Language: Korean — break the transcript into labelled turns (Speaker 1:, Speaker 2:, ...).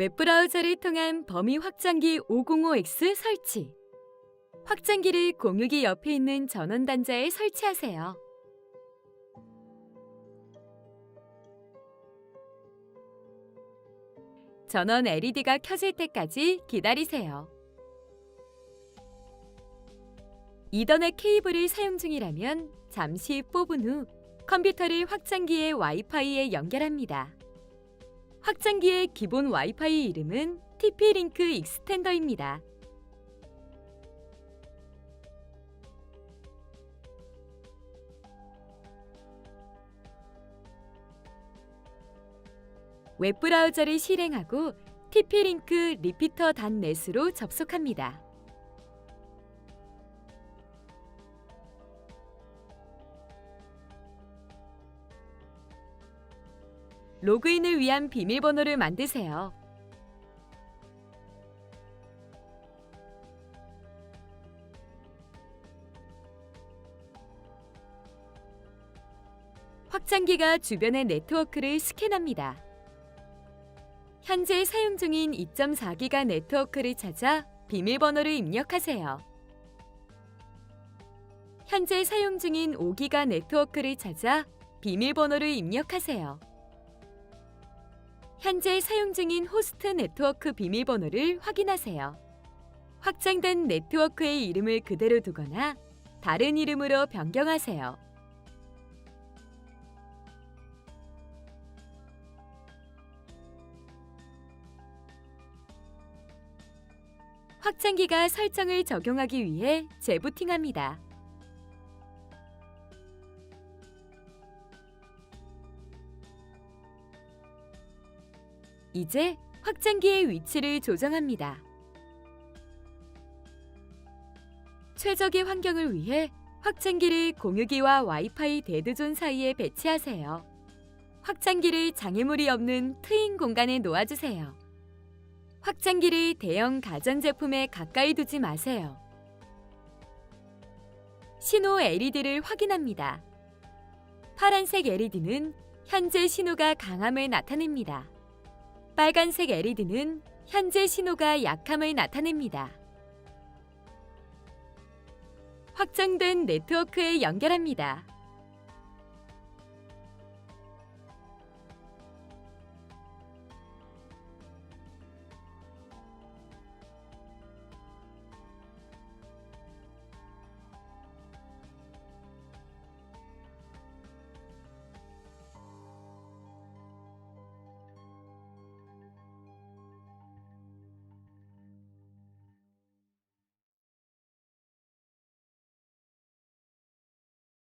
Speaker 1: 웹브라우저를 통한 범위 확장기 505X 설치. 확장기를 공유기 옆에 있는 전원 단자에 설치하세요. 전원 LED가 켜질 때까지 기다리세요. 이더넷 케이블을 사용 중이라면 잠시 뽑은 후 컴퓨터를 확장기의 와이파이에 연결합니다. 확장기의 기본 와이파이 이름은 TP-링크 익스텐더입니다. 웹브라우저를 실행하고 TP-링크 리피터 닷넷으로 접속합니다. 로그인을 위한 비밀번호를 만드세요. 확장기가 주변의 네트워크를 스캔합니다. 현재 사용 중인 2.4기가 네트워크를 찾아 비밀번호를 입력하세요. 현재 사용 중인 5기가 네트워크를 찾아 비밀번호를 입력하세요. 현재 사용 중인 호스트 네트워크 비밀번호를 확인하세요. 확장된 네트워크의 이름을 그대로 두거나 다른 이름으로 변경하세요. 확장기가 설정을 적용하기 위해 재부팅합니다. 이제 확장기의 위치를 조정합니다. 최적의 환경을 위해 확장기를 공유기와 와이파이 데드존 사이에 배치하세요. 확장기를 장애물이 없는 트인 공간에 놓아주세요. 확장기를 대형 가전제품에 가까이 두지 마세요. 신호 LED를 확인합니다. 파란색 LED는 현재 신호가 강함을 나타냅니다. 빨간색 LED는 현재 신호가 약함을 나타냅니다. 확장된 네트워크에 연결합니다.